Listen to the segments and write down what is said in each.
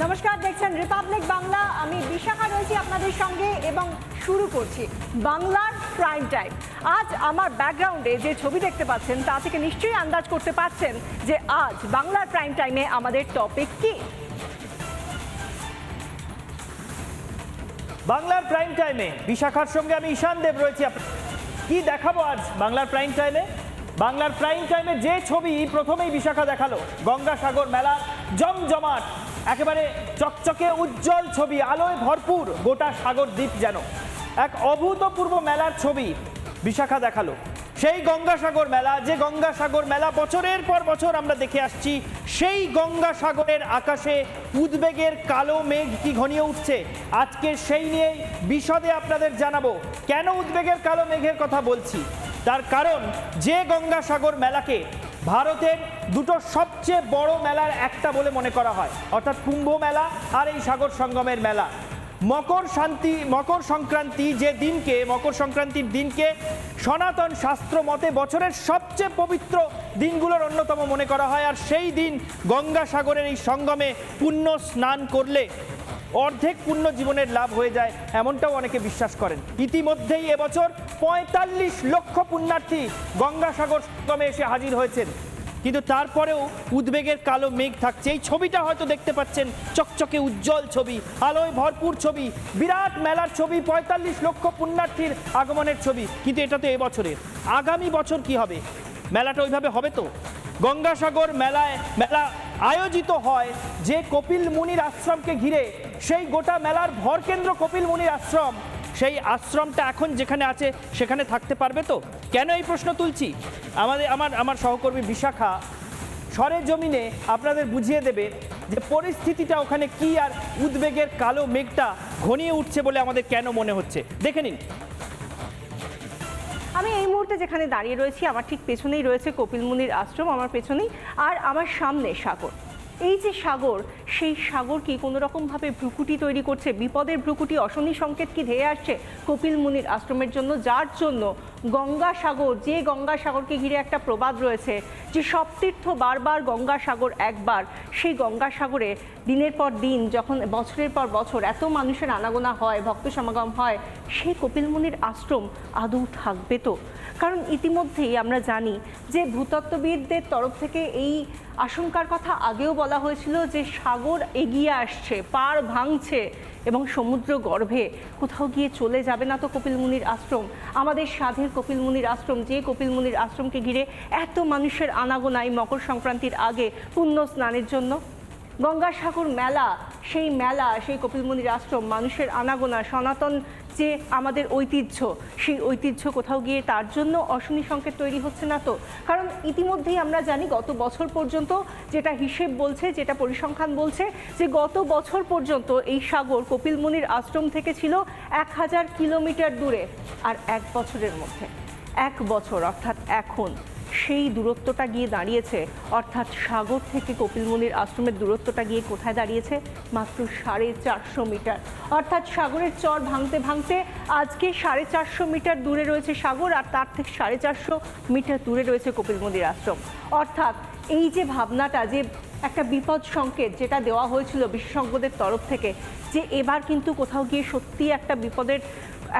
নমস্কার, দেখছেন রিপাবলিক বাংলা আমি বিশাখা রয়েছি আপনাদের সঙ্গে এবং শুরু করছি বাংলার প্রাইম টাইম আজ আমার ব্যাকগ্রাউন্ডে যে ছবি দেখতে পাচ্ছেন, তা থেকে নিশ্চয়ই আন্দাজ করতে পারছেন যে আজ বাংলার প্রাইম টাইমে আমাদের টপিক কি? বাংলার প্রাইম টাইমে বিশাখার সঙ্গে আমি ঈশান দেব রয়েছি। কি দেখাবো আজ বাংলার প্রাইম টাইমে বাংলার প্রাইম টাইমে যে ছবি প্রথমেই বিশাখা দেখাল, গঙ্গাসাগর মেলা, জমজমাট। একেবারে চকচকে উজ্জ্বল ছবি, আলোয় ভরপুর গোটা সাগর দ্বীপ যেন। এক অভূতপূর্ব মেলার ছবি বিশাখা দেখাল। সেই গঙ্গাসাগর মেলা, যে গঙ্গাসাগর মেলা বছরের পর বছর আমরা দেখে আসছি, সেই গঙ্গাসাগরের আকাশে উদ্বেগের কালো মেঘ কি ঘনিয়ে উঠছে? আজকে সেই নিয়ে বিশদে আপনাদের জানাব, কেন উদ্বেগের কালো মেঘের কথা বলছি? তার কারণ, যে গঙ্গাসাগর মেলাকে ভারতের দুটো সবচেয়ে বড় মেলার একটা বলে মনে করা হয়, অর্থাৎ কুম্ভ মেলা আর এই সাগর সঙ্গমের মেলা। মকর শান্তি, মকর সংক্রান্তি যে দিনকে, মকর সংক্রান্তির দিনকে সনাতন শাস্ত্র মতে বছরের সবচেয়ে পবিত্র দিনগুলোর অন্যতম মনে করা হয়, আর সেই দিন গঙ্গাসাগরের এই সঙ্গমে পুণ্য স্নান করলে অর্ধেক পুণ্য জীবনের লাভ হয়ে যায়, এমনটাও অনেকে বিশ্বাস করেন। ইতিমধ্যেই এবছর পঁয়তাল্লিশ লক্ষ পুণ্যার্থী গঙ্গাসাগর সঙ্গমে এসে হাজির হয়েছেন। কিন্তু তারপরেও উদ্বেগের কালো মেঘ থাকছে। এই ছবিটা হয়তো দেখতে পাচ্ছেন, চকচকে উজ্জ্বল ছবি, আলোয় ভরপুর ছবি, বিরাট মেলার ছবি, পঁয়তাল্লিশ লক্ষ পুণ্যার্থীর আগমনের ছবি। কিন্তু এটা তো এবছরের। আগামী বছর কি হবে? মেলাটা ওইভাবে হবে তো? গঙ্গাসাগর মেলায়, মেলা আয়োজিত হয় যে কপিল মুনির আশ্রমকে ঘিরে সেই গোটা মেলার ভরকেন্দ্র কপিল মুনির আশ্রম। সেই আশ্রমটা এখন যেখানে আছে, সেখানে থাকতে পারবে তো? কেন এই প্রশ্ন তুলছি? আমাদের, আমার আমার সহকর্মী বিশাখা সরে জমিনে আপনাদের বুঝিয়ে দেবে যে পরিস্থিতিটা ওখানে কি আর উদ্বেগের কালো মেঘটা ঘনিয়ে উঠছে বলে আমাদের কেন মনে হচ্ছে। দেখে নিন। আমি এই মুহূর্তে যেখানে দাঁড়িয়ে রয়েছি, আমার ঠিক পেছনেই রয়েছে কপিল মুনির আশ্রম, আমার পেছনেই, আর আমার সামনে সাগর। এই যে সাগর, সেই সাগর কি কোনো রকমভাবে ভ্রুকুটি তৈরি করছে? বিপদের ভ্রুকুটি, অশনি সংকেত কি ধেয়ে আসছে? কপিল মুনির আশ্রমের জন্য, যার জন্য? গঙ্গা সাগর, যে গঙ্গা সাগরকে ঘিরে একটা প্রবাদ রয়েছে, যে সব তীর্থ বারবার গঙ্গা সাগর একবার, সেই গঙ্গা সাগরে দিনের পর দিন, যখন বছরের পর বছর এত মানুষের আনাগোনা হয়, ভক্ত সমাগম হয় সেই কপিল মুনির আশ্রম আদৌ থাকবে তো? কারণ ইতিমধ্যেই আমরা জানি যে ভূতত্ত্ববিদদের তরফ থেকে এই আশঙ্কার কথা আগেও বলা হয়েছিল যে সাগর এগিয়ে আসছে, পার ভাঙছে এবং সমুদ্র গর্ভে। কোথাও গিয়ে চলে যাবে না তো কপিল মুনির আশ্রম? আমাদের সাধের কপিল মুনির আশ্রম, যে কপিল মুনির আশ্রমকে ঘিরে এত মানুষের আনাগোনাই মকর সংক্রান্তির আগে পুণ্য স্নানের জন্য গঙ্গাসাগর মেলা, সেই মেলা, সেই কপিলমুনির আশ্রম, মানুষের আনাগোনা, সনাতন যে আমাদের ঐতিহ্য, সেই ঐতিহ্য কোথাও গিয়ে তার জন্য অশনি সংকেত তৈরি হচ্ছে না তো? কারণ ইতিমধ্যেই আমরা জানি গত বছর পর্যন্ত যেটা হিসেব বলছে, যেটা পরিসংখ্যান বলছে, যে গত বছর পর্যন্ত এই সাগর কপিলমুনির আশ্রম থেকে ছিল এক হাজার কিলোমিটার দূরে। আর এক বছরের মধ্যে, এক বছর, অর্থাৎ এখন সেই দূরত্বটা গিয়ে দাঁড়িয়েছে। অর্থাৎ সাগর থেকে কপিলমুনির আশ্রমের দূরত্বটা গিয়ে কোথায় দাঁড়িয়েছে? মাত্র সাড়ে চারশো মিটার। অর্থাৎ সাগরের চর ভাঙতে ভাঙতে আজকে সাড়ে চারশো মিটার দূরে রয়েছে সাগর আর তার থেকে সাড়ে চারশো মিটার দূরে রয়েছে কপিলমুনির আশ্রম। অর্থাৎ এই যে ভাবনাটা, যে একটা বিপদ সংকেত যেটা দেওয়া হয়েছিল বিশেষজ্ঞদের তরফ থেকে, যে এবার কিন্তু কোথাও গিয়ে সত্যি একটা বিপদের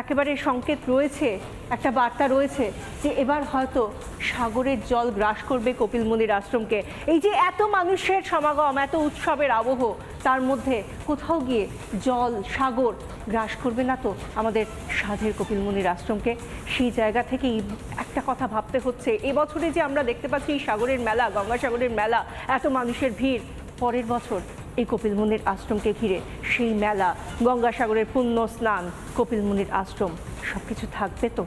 একেবারে সংকেত রয়েছে, একটা বার্তা রয়েছে যে এবার হয়তো সাগরের জল গ্রাস করবে কপিল মুনির আশ্রমকে। এই যে এত মানুষের সমাগম, এত উৎসবের আবহ, তার মধ্যে কোথাও গিয়ে জল, সাগর গ্রাস করবে না তো আমাদের সাধের কপিল মুনির আশ্রমকে? সেই জায়গা থেকেই একটা কথা ভাবতে হচ্ছে। এবছরে যে আমরা দেখতে পাচ্ছি সাগরের মেলা, গঙ্গাসাগরের মেলা, এত মানুষের ভিড়, পরের বছর এই কপিল মুনির আশ্রমকে ঘিরে সেই মেলা, গঙ্গাসাগরের পুণ্য স্নান, কপিল মুনির আশ্রম সব কিছু থাকবে তো?